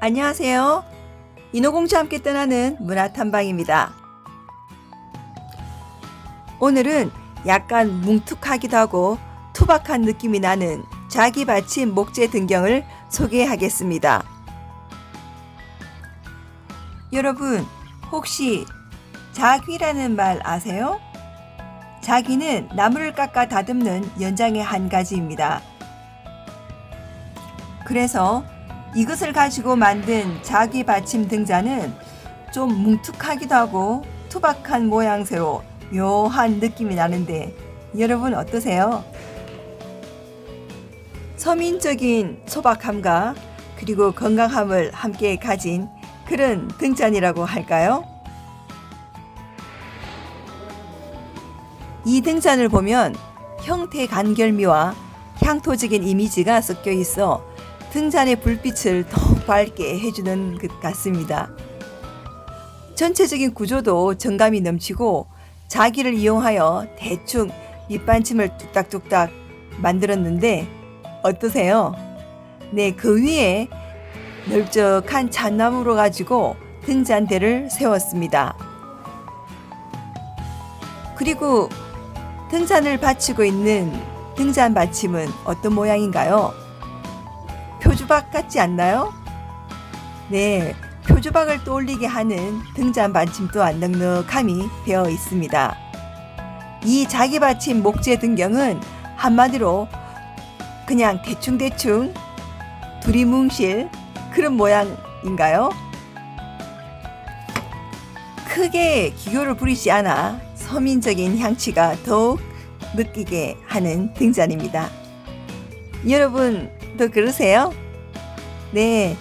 안녕하세요. 인어공주와 함께 떠나는 문화 탐방입니다. 오늘은 약간 뭉툭하기도 하고 투박한 느낌이 나는 자기 받침 목재 등경을 소개하겠습니다. 여러분, 혹시 자귀라는 말 아세요? 자귀는 나무를 깎아 다듬는 연장의 한 가지입니다. 그래서 이것을 가지고 만든 자기 받침 등자는 좀 뭉툭하기도 하고 투박한 모양새로 묘한 느낌이 나는데 여러분 어떠세요? 서민적인 소박함과 그리고 건강함을 함께 가진 그런 등잔이라고 할까요? 이 등잔을 보면 형태 간결미와 향토적인 이미지가 섞여 있어 등잔의 불빛을 더욱 밝게 해주는 것 같습니다. 전체적인 구조도 정감이 넘치고 자기를 이용하여 대충 밑받침을 뚝딱뚝딱 만들었는데 어떠세요? 네, 그 위에 넓적한 잣나무로 가지고 등잔대를 세웠습니다. 그리고 등잔을 받치고 있는 등잔 받침은 어떤 모양인가요? 표주박 같지 않나요? 네, 표주박을 떠올리게 하는 등잔 받침 또한 넉넉함이 되어 있습니다. 이 자기 받침 목재 등경은 한마디로 그냥 대충대충 두리뭉실 그런 모양인가요? 크게 기교를 부리지 않아 서민적인 향취가 더욱 느끼게 하는 등잔입니다. 여러분도 그러세요? 네.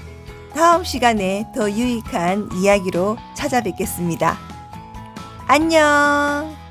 다음 시간에 더 유익한 이야기로 찾아뵙겠습니다. 안녕!